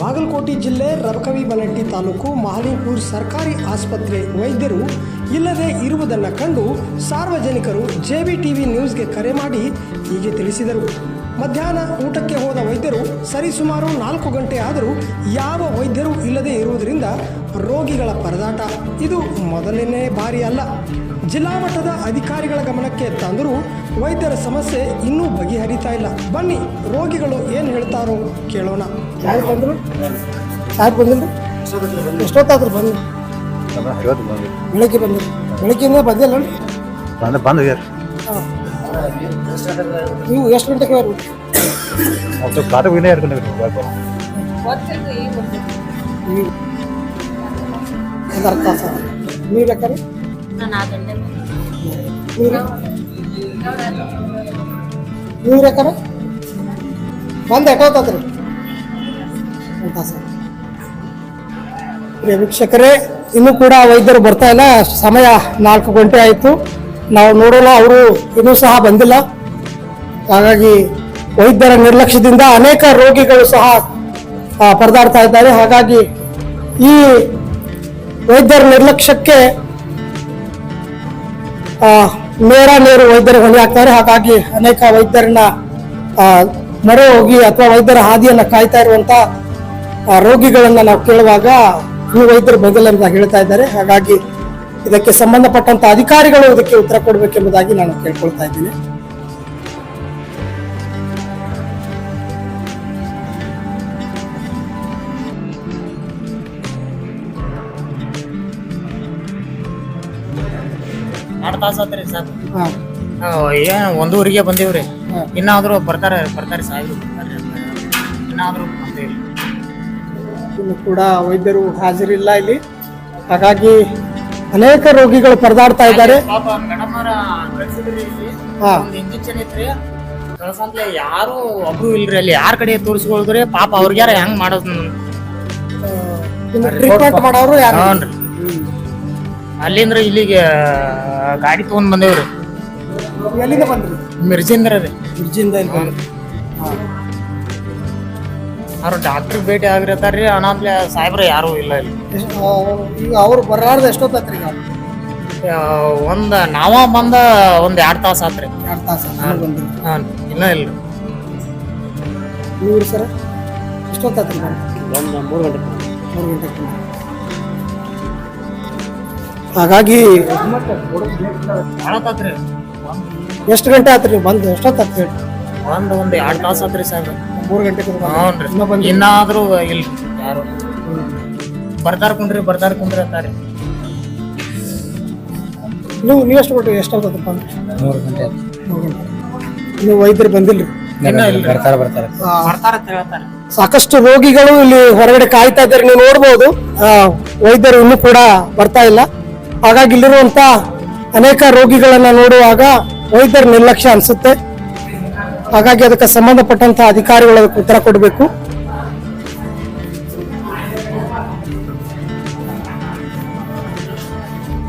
ಬಾಗಲಕೋಟೆ ಜಿಲ್ಲೆ ರಬಕವಿ ಬಲಟ್ಟಿ ತಾಲೂಕು ಮಹಲಿಂಪುರ್ ಸರ್ಕಾರಿ ಆಸ್ಪತ್ರೆ ವೈದ್ಯರು ಇಲ್ಲದೆ ಇರುವುದನ್ನು ಕಂಡು ಸಾರ್ವಜನಿಕರು ಜೆಬಿ ಟಿವಿ ನ್ಯೂಸ್ಗೆ ಕರೆ ಮಾಡಿ ಹೀಗೆ ತಿಳಿಸಿದರು. ಮಧ್ಯಾಹ್ನ ಊಟಕ್ಕೆ ಹೋದ ವೈದ್ಯರು ಸರಿಸುಮಾರು ನಾಲ್ಕು ಗಂಟೆ ಆದರೂ ಯಾವ ವೈದ್ಯರು ಇಲ್ಲದೆ ಇರುವುದರಿಂದ ರೋಗಿಗಳ ಪರದಾಟ. ಇದು ಮೊದಲನೇ ಬಾರಿ ಅಲ್ಲ ಜಿಲ್ಲಾ ಮಟ್ಟದ ಅಧಿಕಾರಿಗಳ ಗಮನಕ್ಕೆ ತಂದರೂ ವೈದ್ಯರ ಸಮಸ್ಯೆ ಇನ್ನೂ ಬಗೆಹರಿತಾ ಇಲ್ಲ. ಬನ್ನಿ ರೋಗಿಗಳು ಏನು ಹೇಳ್ತಾರೋ ಕೇಳೋಣ. ಯಾರು ಬಂದರು? ಯಾರು ಬಂದಿಲ್ಲ ಎಷ್ಟೊತ್ತಾದ್ರು ಬಂದು ಬೆಳಗ್ಗೆ ಬಂದರು. ಬೆಳಗ್ಗೆಯಿಂದ ಬಂದಿಲ್ಲ ಬಂದು ಬಂದು ಹಾಂ. ನೀವು ಎಷ್ಟು ಗಂಟೆಗೆ ಬರ್ರಿ ಮತ್ತು ಹಿಡ್ಕೊಂಡು ನೀವು ಒಂದು ಅರ್ಧ ತಾಸು ನೀವು ಬೇಕಾದ್ರೆ? ಪ್ರಿಯ ವೀಕ್ಷಕರೇ, ಇನ್ನೂ ಕೂಡ ವೈದ್ಯರು ಬರ್ತಾ ಇಲ್ಲ. ಸಮಯ ನಾಲ್ಕು ಗಂಟೆ ಆಯಿತು. ನಾವು ನೋಡಲ್ಲ, ಅವರು ಇನ್ನೂ ಸಹ ಬಂದಿಲ್ಲ. ಹಾಗಾಗಿ ವೈದ್ಯರ ನಿರ್ಲಕ್ಷ್ಯದಿಂದ ಅನೇಕ ರೋಗಿಗಳು ಸಹ ಪರದಾಡ್ತಾ ಇದ್ದಾರೆ. ಹಾಗಾಗಿ ಈ ವೈದ್ಯರ ನಿರ್ಲಕ್ಷ್ಯಕ್ಕೆ ನೇರ ನೇರು ವೈದ್ಯರು ಹೊಣೆ ಆಗ್ತಾರೆ ಹಾಗಾಗಿ ಅನೇಕ ವೈದ್ಯರನ್ನ ಮೊರೆ ಹೋಗಿ ಅಥವಾ ವೈದ್ಯರ ಹಾದಿಯನ್ನ ಕಾಯ್ತಾ ಇರುವಂತ ರೋಗಿಗಳನ್ನು ನಾವು ಕೇಳುವಾಗ ಈ ವೈದ್ಯರು ಬಂದಿಲ್ಲ ಅಂತ ಹೇಳ್ತಾ ಇದ್ದಾರೆ. ಹಾಗಾಗಿ ಇದಕ್ಕೆ ಸಂಬಂಧಪಟ್ಟಂತ ಅಧಿಕಾರಿಗಳು ಇದಕ್ಕೆ ಉತ್ತರ ಕೊಡಬೇಕೆಂಬುದಾಗಿ ನಾನು ಕೇಳ್ಕೊಳ್ತಾ ಇದ್ದೀನಿ. ಎರಡು ತಾಸು ಆತ್ರಿ ಸರ್. ಹಾ. ಏನು ಒಂದೂವರೆಗೆ ಬಂದೀವ್ರಿ. ಇನ್ನಾದ್ರೂ ಬರ್ತಾರೆ ಬರ್ತಾರೆ ಸಾಹೇಬ್ರು ಬರ್ತಾರೆ ಇನ್ನಾದ್ರೂ ಬಂದಿಲ್ಲ ಇನ್ನು ಕೂಡ ವೈದ್ಯರು ಹಾಜರಿಲ್ಲ ಇಲ್ಲಿ. ಹಾಗಾಗಿ ಅನೇಕ ರೋಗಿಗಳು ಪರದಾಡ್ತಾ ಇದ್ದಾರೆ. ಪಾಪ ಮೇಡಮ್ ಅವರ ಕಳ್ಸಿದ್ರಿ ಇಲ್ಲಿ. ಹಾ. ಒಂದು ಇಂಜೆಕ್ಷನ್ ಕಳ್ಸಂತ್ಲೆ ಯಾರು ಒಬ್ರು ಇಲ್ರಿ ಅಲ್ಲಿ. ಯಾರ ಕಡೆ ತೋರಿಸ್ಕೊಳ್ದ್ರಿ? ಪಾಪ ಅವ್ರಿಗ್ಯಾರ ಹೆಂಗ್ ಮಾಡೋದು ಟ್ರೀಟ್ಮೆಂಟ್ ಮಾಡೋರು ಯಾರು? ಹ್ಞೂ ಅಲ್ಲಿಂದ್ರ ಇಲ್ಲಿಗೆ ಗಾಡಿ ತಗೊಂಡ್ ಬಂದೇವ್ರಿ. ಎಲ್ಲಿಂದ ಬಂದ್ರಿ? ಮಿರ್ಜಿಂದ್ರ ರೀ. ಬ್ರಿಡ್ಜಿಂದ ಇಲ್ಲಿ ಬಂದ್ರಿ. ಅವ್ರು ಡಾಕ್ಟರ್ ಭೇಟಿ ಆಗಿರತಾರ್ರಿ ಅನಾದ್ಲೆ ಸಾಹೇಬ್ರ ಯಾರು ಇಲ್ಲ ಇಲ್ಲಿ. ಈಗ ಅವ್ರು ಬರಾರ್ದ ಎಷ್ಟೊತ್ತಾತ್ರಿ ಈಗ? ಆ, ಒಂದ್ ನಾವ ಬಂದ ಒಂದ್ ಎರಡ್ ತಾಸ ಆತ್ರಿ. ಎರಡು ತಾಸು ಬಂದ್ರಿ ಹಾಂ ಇಲ್ಲ. ಇಲ್ರಿ ನೀವು ಸರ್ ಎಷ್ಟೊತ್ತಾತ್ರಿ ಬಂದು ಮೂರು ಗಂಟೆ. ಮೂರು ಗಂಟೆ ಬಂದ್ರಿ. ಹಾಗಾಗಿ ಎಷ್ಟು ಗಂಟೆ ಆತ್ರಿ? ಬಂದು ಎಷ್ಟೊತ್ತು ಹೇಳಿ ಒಂದು ಒಂದು ಎರಡು ತಾಸು ಆತ್ರಿ ಸರ್ ಮೂರು ಗಂಟೆ ಇನ್ನಾದರೂ. ಇನ್ನಾದ್ರೂ ಇಲ್ರಿ ಯಾರು? ಬರ್ತಾರ ಕುಂಡ್ರಿ ಬರ್ತಾರ ಕುಂಡ್ರಿ ಅಂತಾರೆ. ನೀವು ನೀವು ಎಷ್ಟು ಕೊಟ್ಟು ಎಷ್ಟಾಗ್ತದೆ ಬಂದು ಮೂರು ಗಂಟೆ ನೀವು ವೈದ್ಯರು ಬಂದಿಲ್ಲ ಬರ್ತಾರೆ ಬರ್ತಾರೆ. ಅಂತ ಹೇಳ್ತಾರೆ. ಸಾಕಷ್ಟು ರೋಗಿಗಳು ಇಲ್ಲಿ ಹೊರಗಡೆ ಕಾಯ್ತಾ ಇದ್ದಾರೆ. ನೀವು ನೋಡ್ಬೋದು. ವೈದ್ಯರು ಇನ್ನೂ ಕೂಡ ಬರ್ತಾ ಇಲ್ಲ. ಹಾಗಾಗಿ ಇಲ್ಲಿರುವಂತ ಅನೇಕ ರೋಗಿಗಳನ್ನ ನೋಡುವಾಗ ವೈದ್ಯರ ನಿರ್ಲಕ್ಷ್ಯ ಅನ್ಸುತ್ತೆ. ಹಾಗಾಗಿ ಅದಕ್ಕೆ ಸಂಬಂಧಪಟ್ಟಂತ ಅಧಿಕಾರಿಗಳು ಅದಕ್ಕೆ ಉತ್ತರ ಕೊಡಬೇಕು.